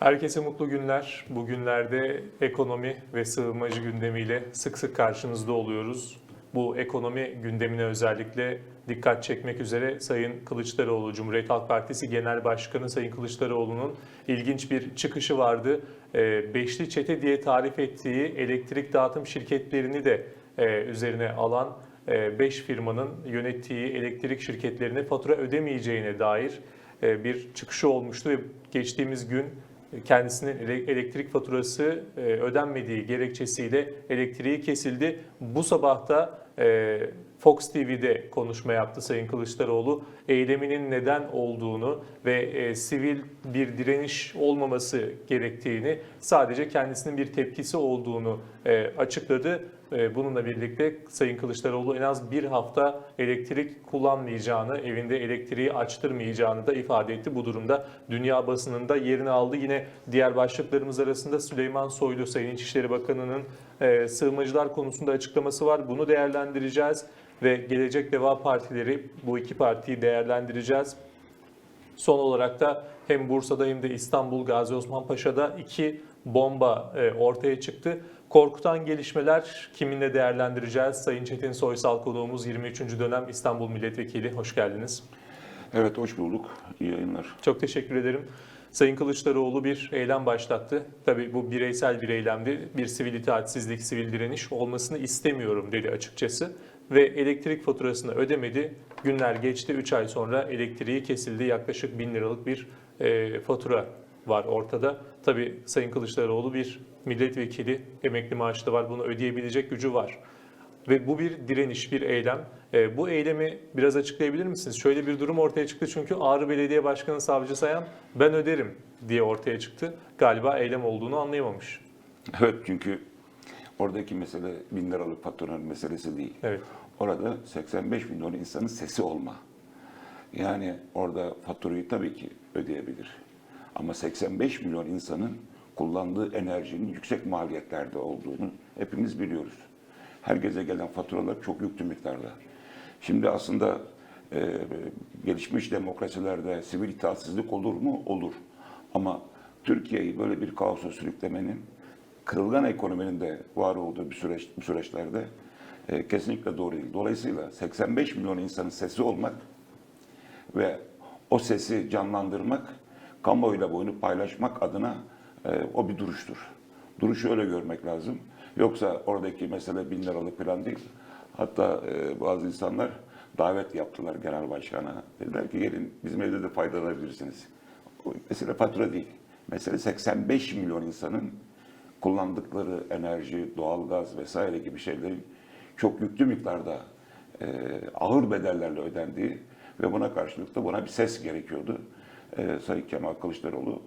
Herkese mutlu günler. Bugünlerde ekonomi ve sığınmacı gündemiyle sık sık karşınızda oluyoruz. Bu ekonomi gündemine özellikle dikkat çekmek üzere Sayın Kılıçdaroğlu, Cumhuriyet Halk Partisi Genel Başkanı Sayın Kılıçdaroğlu'nun ilginç bir çıkışı vardı. Ee, Beşli çete diye tarif ettiği elektrik dağıtım şirketlerini de e, üzerine alan 5 firmanın yönettiği elektrik şirketlerine fatura ödemeyeceğine dair e, bir çıkışı olmuştu ve geçtiğimiz gün kendisinin ele- elektrik faturası e, ödenmediği gerekçesiyle elektriği kesildi. Bu sabah da e, Fox TV'de konuşma yaptı Sayın Kılıçdaroğlu. Eyleminin neden olduğunu ve e, sivil bir direniş olmaması gerektiğini, sadece kendisinin bir tepkisi olduğunu açıkladı. E, Bununla birlikte Sayın Kılıçdaroğlu en az bir hafta elektrik kullanmayacağını, evinde elektriği açtırmayacağını da ifade etti. Bu durumda dünya basınında yerini aldı. Yine diğer başlıklarımız arasında Süleyman Soylu, Sayın İçişleri Bakanı'nın e, sığınmacılar konusunda açıklaması var. Bunu değerlendireceğiz ve Gelecek Deva Partileri bu iki partiyi değerlendireceğiz. Son olarak da hem Bursa'da hem de İstanbul Gazi Osman Paşa'da iki bomba e, ortaya çıktı. Korkutan gelişmeler kiminle değerlendireceğiz? Sayın Çetin Soysal konuğumuz 23. dönem İstanbul Milletvekili. Hoş geldiniz. Evet hoş bulduk. İyi yayınlar. Çok teşekkür ederim. Sayın Kılıçdaroğlu bir eylem başlattı. Tabii bu bireysel bir eylemdi. Bir sivil itaatsizlik, sivil direniş olmasını istemiyorum dedi açıkçası. Ve elektrik faturasını ödemedi. Günler geçti. 3 ay sonra elektriği kesildi. Yaklaşık 1000 liralık bir e, fatura var ortada. Tabii Sayın Kılıçdaroğlu bir milletvekili, emekli maaşı da var. Bunu ödeyebilecek gücü var. Ve bu bir direniş, bir eylem. E, bu eylemi biraz açıklayabilir misiniz? Şöyle bir durum ortaya çıktı çünkü Ağrı Belediye Başkanı Savcı Sayan ben öderim diye ortaya çıktı. Galiba eylem olduğunu anlayamamış. Evet çünkü oradaki mesele bin liralık faturanın meselesi değil. Evet. Orada 85 milyon insanın sesi olma. Yani orada faturayı tabii ki ödeyebilir. Ama 85 milyon insanın kullandığı enerjinin yüksek maliyetlerde olduğunu hepimiz biliyoruz. Herkese gelen faturalar çok yüklü miktarda. Şimdi aslında e, gelişmiş demokrasilerde sivil itaatsizlik olur mu? Olur. Ama Türkiye'yi böyle bir kaosa sürüklemenin kırılgan ekonominin de var olduğu bir süreç bu süreçlerde e, kesinlikle doğru değil. Dolayısıyla 85 milyon insanın sesi olmak ve o sesi canlandırmak, kamuoyuyla bunu paylaşmak adına e, o bir duruştur. Duruşu öyle görmek lazım. Yoksa oradaki mesele bin liralık plan değil. Hatta e, bazı insanlar davet yaptılar genel başkana. Dediler ki gelin bizim evde de faydalanabilirsiniz. O mesele fatura değil. Mesele 85 milyon insanın kullandıkları enerji, doğalgaz vesaire gibi şeylerin çok yüklü miktarda e, ağır bedellerle ödendiği ve buna karşılık da buna bir ses gerekiyordu. E, Sayın Kemal Kılıçdaroğlu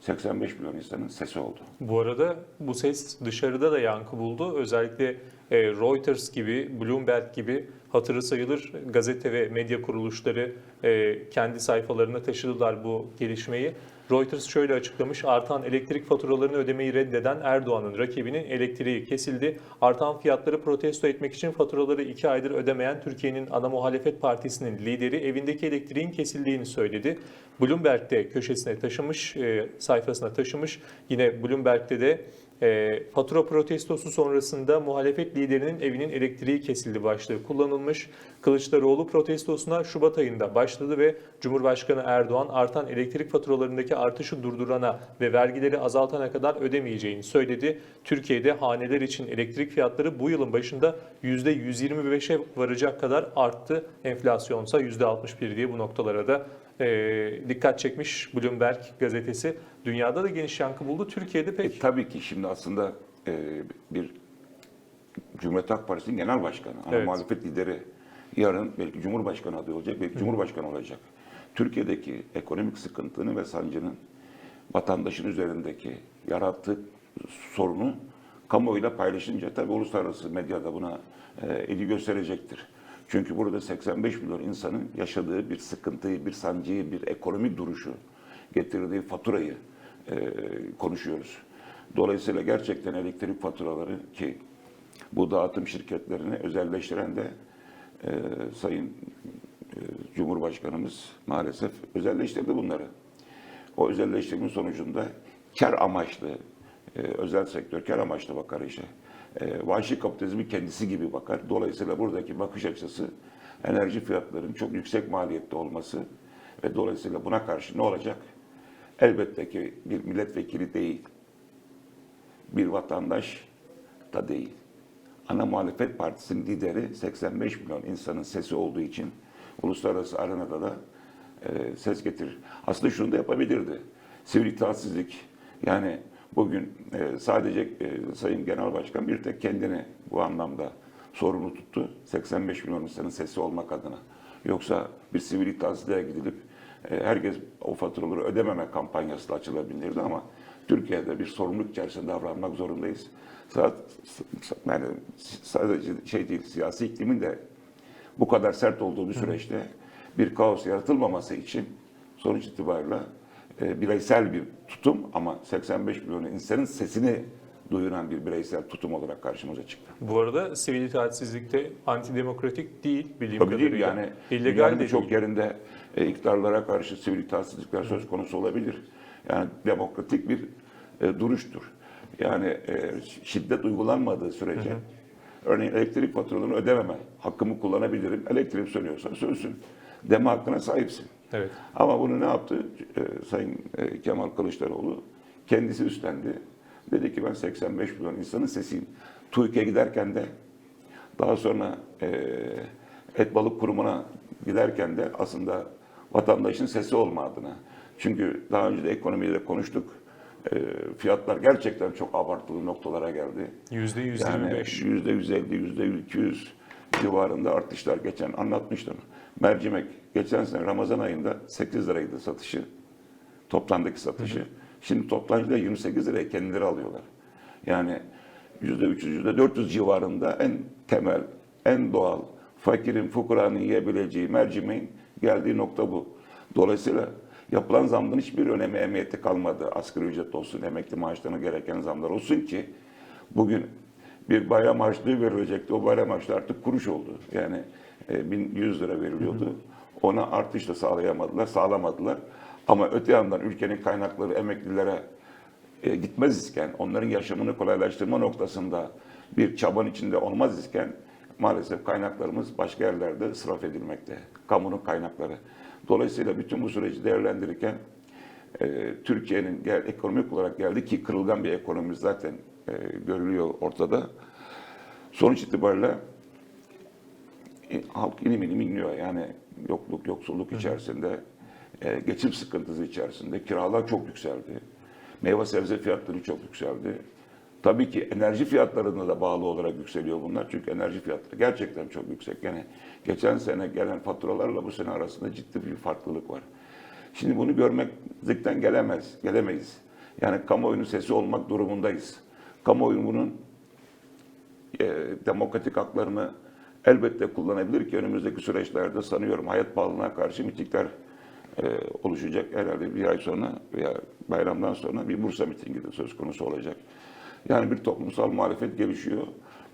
85 milyon insanın sesi oldu. Bu arada bu ses dışarıda da yankı buldu. Özellikle e, Reuters gibi, Bloomberg gibi hatırı sayılır gazete ve medya kuruluşları e, kendi sayfalarına taşıdılar bu gelişmeyi. Reuters şöyle açıklamış, artan elektrik faturalarını ödemeyi reddeden Erdoğan'ın rakibinin elektriği kesildi. Artan fiyatları protesto etmek için faturaları iki aydır ödemeyen Türkiye'nin ana muhalefet partisinin lideri evindeki elektriğin kesildiğini söyledi. Bloomberg'de köşesine taşımış, e, sayfasına taşımış. Yine Bloomberg'de de e, fatura protestosu sonrasında muhalefet liderinin evinin elektriği kesildi başlığı kullanılmış. Kılıçdaroğlu protestosuna Şubat ayında başladı ve Cumhurbaşkanı Erdoğan artan elektrik faturalarındaki artışı durdurana ve vergileri azaltana kadar ödemeyeceğini söyledi. Türkiye'de haneler için elektrik fiyatları bu yılın başında %125'e varacak kadar arttı. Enflasyonsa %61 diye bu noktalara da e, dikkat çekmiş Bloomberg gazetesi. Dünyada da geniş yankı buldu. Türkiye'de pek E, tabii ki şimdi aslında e, bir Cumhuriyet Halk Partisi'nin genel başkanı, ana Evet. muhalefet lideri yarın belki Cumhurbaşkanı adayı olacak, belki Cumhurbaşkanı olacak. Türkiye'deki ekonomik sıkıntının ve sancının vatandaşın üzerindeki yarattığı sorunu kamuoyuyla paylaşınca tabii uluslararası medyada buna e, ilgi gösterecektir. Çünkü burada 85 milyon insanın yaşadığı bir sıkıntıyı, bir sancıyı, bir ekonomik duruşu getirdiği faturayı e, konuşuyoruz. Dolayısıyla gerçekten elektrik faturaları ki bu dağıtım şirketlerini özelleştiren de e, Sayın e, Cumhurbaşkanımız maalesef özelleştirdi bunları. O özelleştirmenin sonucunda kar amaçlı, e, özel sektör kar amaçlı bakar işe. E, vahşi kapitalizmin kendisi gibi bakar. Dolayısıyla buradaki bakış açısı enerji fiyatlarının çok yüksek maliyette olması ve dolayısıyla buna karşı ne olacak? Elbette ki bir milletvekili değil, bir vatandaş da değil. Ana muhalefet partisinin lideri 85 milyon insanın sesi olduğu için uluslararası arenada da e, ses getirir. Aslında şunu da yapabilirdi. Sivil itaatsizlik yani bugün e, sadece e, Sayın Genel Başkan bir tek kendini bu anlamda sorumlu tuttu. 85 milyon insanın sesi olmak adına. Yoksa bir sivil itaatsizliğe gidilip e, herkes o faturaları ödememe kampanyası da açılabilirdi ama Türkiye'de bir sorumluluk içerisinde davranmak zorundayız. Yani sadece şey değil, siyasi iklimin de bu kadar sert olduğu bir süreçte bir kaos yaratılmaması için sonuç itibariyle e, bireysel bir tutum ama 85 milyon insanın sesini duyuran bir bireysel tutum olarak karşımıza çıktı. Bu arada sivil itaatsizlikte antidemokratik değil bildiğim Tabii kadarıyla. değil yani illegal de değil. yerinde e, iktidarlara karşı sivil itaatsizlikler söz konusu olabilir. Yani demokratik bir e, duruştur. Yani e, şiddet uygulanmadığı sürece örneğin elektrik faturalarını ödememe hakkımı kullanabilirim. Elektrik sönüyorsa sönsün. Deme hakkına sahipsin. Evet. Ama bunu ne yaptı e, Sayın e, Kemal Kılıçdaroğlu? Kendisi üstlendi. Dedi ki ben 85 milyon insanın sesiyim. TÜİK'e giderken de daha sonra e, Et Balık Kurumu'na giderken de aslında vatandaşın sesi olma adına. Çünkü daha önce de ekonomiyle konuştuk. E, fiyatlar gerçekten çok abartılı noktalara geldi. Yüzde yüz Yani yüzde 150, yüzde 200 civarında artışlar geçen anlatmıştım. Mercimek geçen sene Ramazan ayında 8 liraydı satışı. Toplandaki satışı. Şimdi toptancıda 28 liraya kendileri alıyorlar. Yani yüzde 300, yüzde 400 civarında en temel, en doğal, fakirin, fukuranın yiyebileceği mercimeğin geldiği nokta bu. Dolayısıyla yapılan zamların hiçbir önemi, emniyeti kalmadı. Asgari ücret olsun, emekli maaşlarına gereken zamlar olsun ki bugün bir bayram harçlığı verilecekti. O bayram harçlığı artık kuruş oldu. Yani e, 1100 lira veriliyordu. Ona artış da sağlayamadılar, sağlamadılar. Ama öte yandan ülkenin kaynakları emeklilere e, gitmez isken, onların yaşamını kolaylaştırma noktasında bir çaban içinde olmaz isken maalesef kaynaklarımız başka yerlerde ısraf edilmekte. Kamunun kaynakları. Dolayısıyla bütün bu süreci değerlendirirken e, Türkiye'nin gel, ekonomik olarak geldi ki kırılgan bir ekonomi zaten e, görülüyor ortada. Sonuç itibariyle halk inim inim inliyor. Yani yokluk, yoksulluk içerisinde, e, geçim sıkıntısı içerisinde kiralar çok yükseldi. Meyve sebze fiyatları çok yükseldi. Tabii ki enerji fiyatlarına da bağlı olarak yükseliyor bunlar. Çünkü enerji fiyatları gerçekten çok yüksek. Yani geçen sene gelen faturalarla bu sene arasında ciddi bir farklılık var. Şimdi bunu görmekten gelemez, gelemeyiz. Yani kamuoyunun sesi olmak durumundayız. Kamuoyu bunun e, demokratik haklarını elbette kullanabilir ki önümüzdeki süreçlerde sanıyorum hayat pahalılığına karşı mitingler e, oluşacak herhalde bir ay sonra veya bayramdan sonra bir Bursa mitingi de söz konusu olacak. Yani bir toplumsal muhalefet gelişiyor.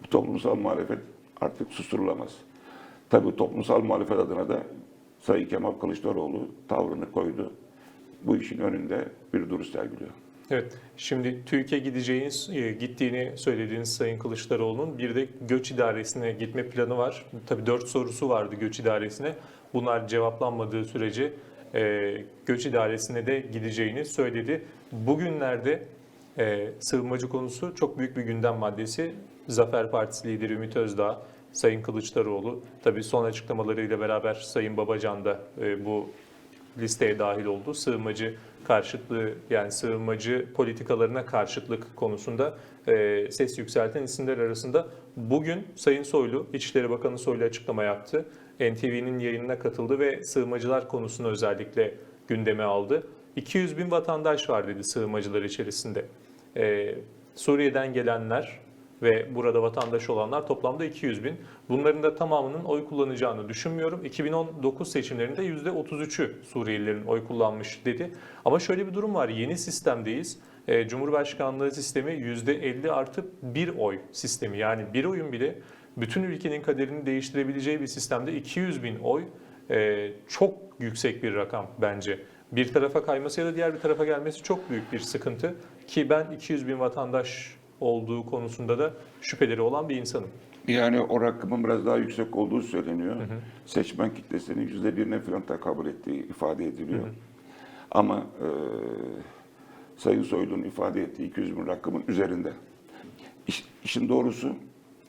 Bu toplumsal muhalefet artık susturulamaz. Tabii toplumsal muhalefet adına da Sayın Kemal Kılıçdaroğlu tavrını koydu. Bu işin önünde bir duruş sergiliyor. Evet. Şimdi TÜİK'e gideceğiniz, e, gittiğini söylediğiniz Sayın Kılıçdaroğlu'nun bir de göç idaresine gitme planı var. Tabii dört sorusu vardı göç idaresine. Bunlar cevaplanmadığı sürece e, göç idaresine de gideceğini söyledi. Bugünlerde e, sığınmacı konusu çok büyük bir gündem maddesi. Zafer Partisi lideri Ümit Özdağ, Sayın Kılıçdaroğlu, tabii son açıklamalarıyla beraber Sayın Babacan da e, bu listeye dahil oldu. Sığınmacı karşıtlığı yani sığınmacı politikalarına karşıtlık konusunda e, ses yükselten isimler arasında bugün Sayın Soylu, İçişleri Bakanı Soylu açıklama yaptı. NTV'nin yayınına katıldı ve sığınmacılar konusunu özellikle gündeme aldı. 200 bin vatandaş var dedi sığınmacılar içerisinde. E, Suriye'den gelenler ve burada vatandaş olanlar toplamda 200 bin. Bunların da tamamının oy kullanacağını düşünmüyorum. 2019 seçimlerinde %33'ü Suriyelilerin oy kullanmış dedi. Ama şöyle bir durum var. Yeni sistemdeyiz. E, Cumhurbaşkanlığı sistemi %50 artı bir oy sistemi. Yani bir oyun bile bütün ülkenin kaderini değiştirebileceği bir sistemde 200 bin oy e, çok yüksek bir rakam bence. bir tarafa kayması ya da diğer bir tarafa gelmesi çok büyük bir sıkıntı. Ki ben 200 bin vatandaş olduğu konusunda da şüpheleri olan bir insanım. Yani o rakamın biraz daha yüksek olduğu söyleniyor. Seçmen kitlesinin yüzde birine falan takabül ettiği ifade ediliyor. Ama e, Sayın Soylu'nun ifade ettiği 200 bin rakamın üzerinde. İş, işin doğrusu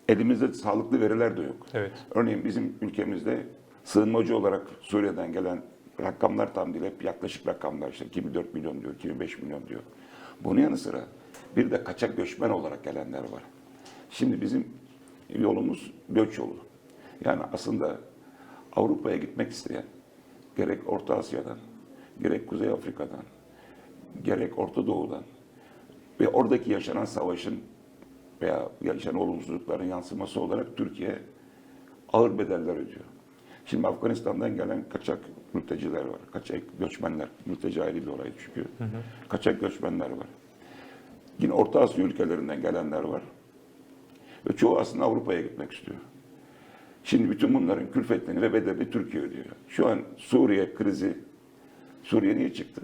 elimizde sağlıklı veriler de yok. Evet. Örneğin bizim ülkemizde sığınmacı olarak Suriye'den gelen rakamlar tam değil, hep yaklaşık rakamlar işte 24 milyon diyor, 25 milyon diyor. Bunun yanı sıra bir de kaçak göçmen olarak gelenler var. Şimdi bizim yolumuz göç yolu. Yani aslında Avrupa'ya gitmek isteyen gerek Orta Asya'dan, gerek Kuzey Afrika'dan, gerek Orta Doğu'dan ve oradaki yaşanan savaşın veya yaşanan olumsuzlukların yansıması olarak Türkiye ağır bedeller ödüyor. Şimdi Afganistan'dan gelen kaçak mülteciler var. Kaçak göçmenler. Mülteci ayrı bir olay çünkü. Kaçak göçmenler var. Yine Orta Asya ülkelerinden gelenler var. Ve çoğu aslında Avrupa'ya gitmek istiyor. Şimdi bütün bunların külfetlerini ve bedelini Türkiye ödüyor. Şu an Suriye krizi, Suriye niye çıktı?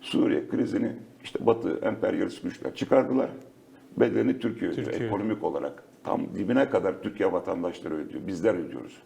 Suriye krizini işte Batı emperyalist güçler çıkardılar. Bedelini Türkiye ödüyor. Türkiye. Ekonomik olarak tam dibine kadar Türkiye vatandaşları ödüyor. Bizler ödüyoruz.